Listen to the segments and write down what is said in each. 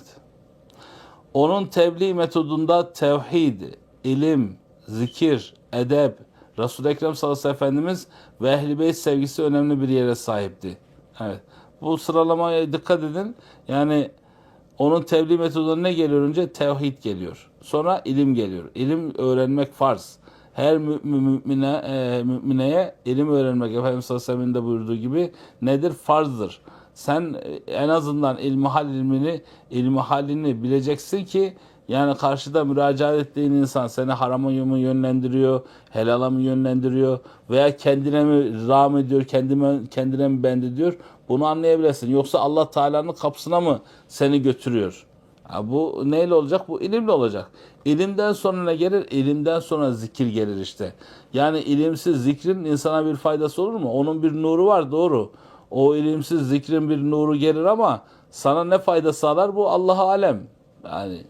Evet. Onun tebliğ metodunda tevhid, ilim, zikir, edep, Resul-i Ekrem sallallahu aleyhi ve Efendimiz ve Ehl-i Beyt sevgisi önemli bir yere sahipti. Evet. Bu sıralamaya dikkat edin. Yani onun tebliğ metodunda ne geliyor önce? Tevhid geliyor. Sonra ilim geliyor. İlim öğrenmek farz. Her mü- mü- mümine, e, mümineye ilim öğrenmek Efendimiz sallallahu aleyhi ve sellem'in de buyurduğu gibi nedir? Farzdır. Sen e, en azından ilmihal ilmini, ilmihalini bileceksin ki yani karşıda müracaat ettiğin insan seni harama mı yönlendiriyor, helala mı yönlendiriyor veya kendine mi rağm ediyor, kendine, kendine mi bend ediyor bunu anlayabilirsin. Yoksa Allah Teala'nın kapısına mı seni götürüyor? Ha, bu neyle olacak? Bu ilimle olacak. İlimden sonra ne gelir? İlimden sonra zikir gelir işte. Yani ilimsiz zikrin insana bir faydası olur mu? Onun bir nuru var doğru. O ilimsiz zikrin bir nuru gelir ama sana ne fayda sağlar? Bu Allah'a alem. Yani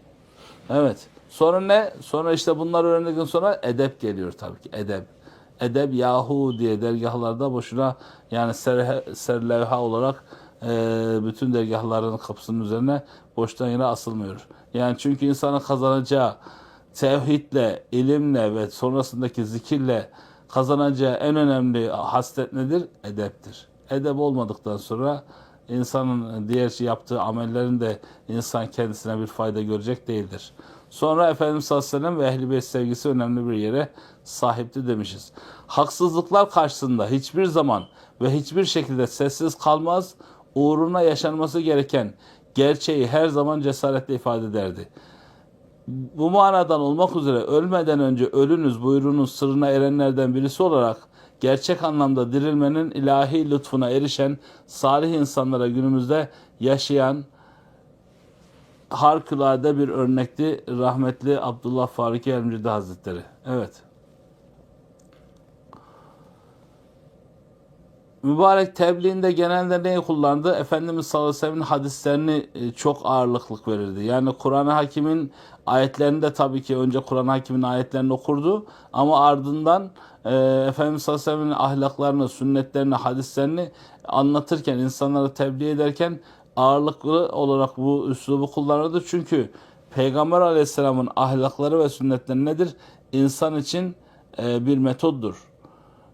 evet. Sonra ne? Sonra işte bunları öğrendikten sonra edep geliyor tabii ki. Edep. Edep yahu diye dergahlarda boşuna yani ser, serlevha olarak e, bütün dergahların kapısının üzerine boştan yere asılmıyor. Yani çünkü insanın kazanacağı tevhidle, ilimle ve sonrasındaki zikirle kazanacağı en önemli haslet nedir? Edeptir. Edep olmadıktan sonra insanın diğer şey yaptığı amellerin de insan kendisine bir fayda görecek değildir. Sonra Efendimiz sallallahu aleyhi ve sellem ve ehl-i sevgisi önemli bir yere sahipti demişiz. Haksızlıklar karşısında hiçbir zaman ve hiçbir şekilde sessiz kalmaz, uğruna yaşanması gereken gerçeği her zaman cesaretle ifade ederdi. Bu manadan olmak üzere ölmeden önce ölünüz buyruğunun sırrına erenlerden birisi olarak gerçek anlamda dirilmenin ilahi lütfuna erişen salih insanlara günümüzde yaşayan harikulade bir örnekti rahmetli Abdullah Faruki Elmcide Hazretleri. Evet. Mübarek tebliğinde genelde neyi kullandı? Efendimiz sallallahu aleyhi ve sellem'in hadislerini e, çok ağırlıklık verirdi. Yani Kur'an-ı Hakim'in ayetlerinde tabii ki önce Kur'an-ı Hakim'in ayetlerini okurdu ama ardından e, Efendimiz sallallahu aleyhi ve sellem'in ahlaklarını, sünnetlerini, hadislerini anlatırken, insanlara tebliğ ederken ağırlıklı olarak bu üslubu kullanırdı. Çünkü Peygamber aleyhisselamın ahlakları ve sünnetleri nedir? İnsan için e, bir metoddur.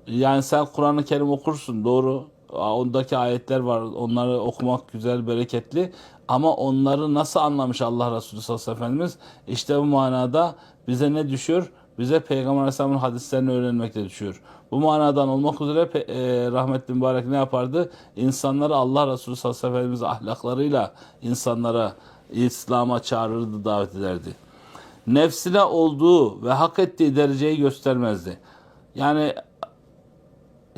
Yani sen Kur'an-ı Kerim okursun doğru. Ondaki ayetler var. Onları okumak güzel, bereketli. Ama onları nasıl anlamış Allah Resulü sallallahu aleyhi ve Efendimiz? İşte bu manada bize ne düşüyor? Bize Peygamber Aleyhisselam'ın hadislerini öğrenmek de düşüyor. Bu manadan olmak üzere e, rahmetli mübarek ne yapardı? İnsanları Allah Resulü sallallahu aleyhi ve Efendimiz ahlaklarıyla insanlara İslam'a çağırırdı, davet ederdi. Nefsine olduğu ve hak ettiği dereceyi göstermezdi. Yani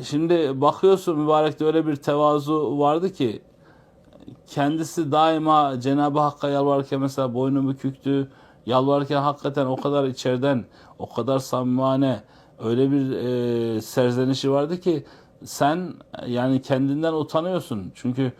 Şimdi bakıyorsun mübarekte öyle bir tevazu vardı ki kendisi daima Cenab-ı Hakk'a yalvarırken mesela boynu büküktü. Yalvarırken hakikaten o kadar içeriden, o kadar samimane öyle bir e, serzenişi vardı ki sen yani kendinden utanıyorsun. Çünkü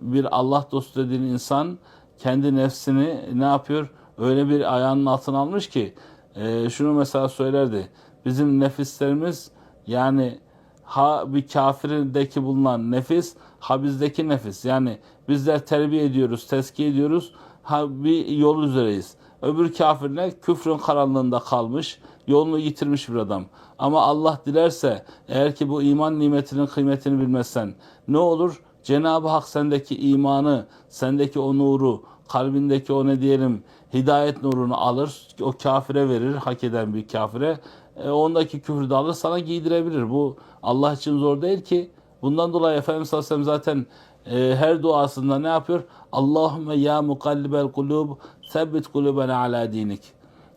bir Allah dostu dediğin insan kendi nefsini ne yapıyor? Öyle bir ayağının altına almış ki e, şunu mesela söylerdi. Bizim nefislerimiz yani ha bir kafirindeki bulunan nefis ha bizdeki nefis. Yani bizler terbiye ediyoruz, tezkiye ediyoruz. Ha bir yol üzereyiz. Öbür kafir ne? Küfrün karanlığında kalmış, yolunu yitirmiş bir adam. Ama Allah dilerse eğer ki bu iman nimetinin kıymetini bilmezsen ne olur? Cenab-ı Hak sendeki imanı, sendeki o nuru, kalbindeki o ne diyelim hidayet nurunu alır, o kafire verir, hak eden bir kafire. E, ondaki küfrü de alır sana giydirebilir. Bu Allah için zor değil ki. Bundan dolayı Efendimiz sallallahu zaten e, her duasında ne yapıyor? Allahümme ya mukallibel kulub sebbit kulubena ala dinik.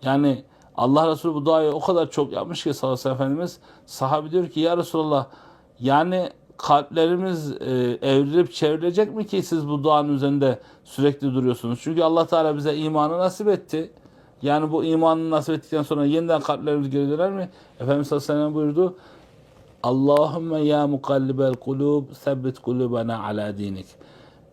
Yani Allah Resulü bu duayı o kadar çok yapmış ki sallallahu aleyhi ve Efendimiz sahabe diyor ki ya Resulallah yani kalplerimiz e, evrilip çevrilecek mi ki siz bu duanın üzerinde sürekli duruyorsunuz? Çünkü Allah Teala bize imanı nasip etti. Yani bu imanı nasip ettikten sonra yeniden kalplerimiz geri döner mi? Efendimiz sallallahu aleyhi ve sellem buyurdu. Allahümme ya mukallibel kulub sebbit kulubena ala dinik.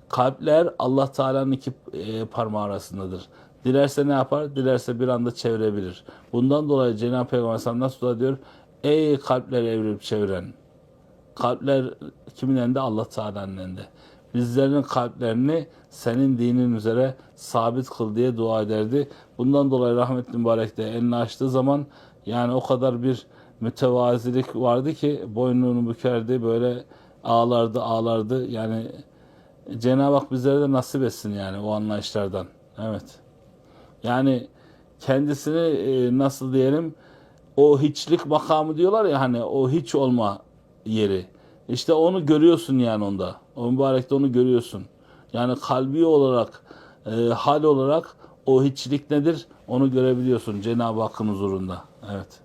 Kalpler Allah Teala'nın iki e, parmağı arasındadır. Dilerse ne yapar? Dilerse bir anda çevirebilir. Bundan dolayı Cenab-ı Peygamber nasıl dua diyor? Ey kalpler evirip çeviren. Kalpler kimin elinde? Allah Teala'nın elinde. Bizlerin kalplerini senin dinin üzere sabit kıl diye dua ederdi. Bundan dolayı rahmetli mübarek de elini açtığı zaman yani o kadar bir mütevazilik vardı ki boynunu bükerdi böyle ağlardı ağlardı yani Cenab-ı Hak bizlere de nasip etsin yani o anlayışlardan. Evet. Yani kendisini e, nasıl diyelim o hiçlik makamı diyorlar ya hani o hiç olma yeri. İşte onu görüyorsun yani onda. O mübarekte onu görüyorsun. Yani kalbi olarak, e, hal olarak o hiçlik nedir onu görebiliyorsun Cenab-ı Hakk'ın huzurunda. Evet.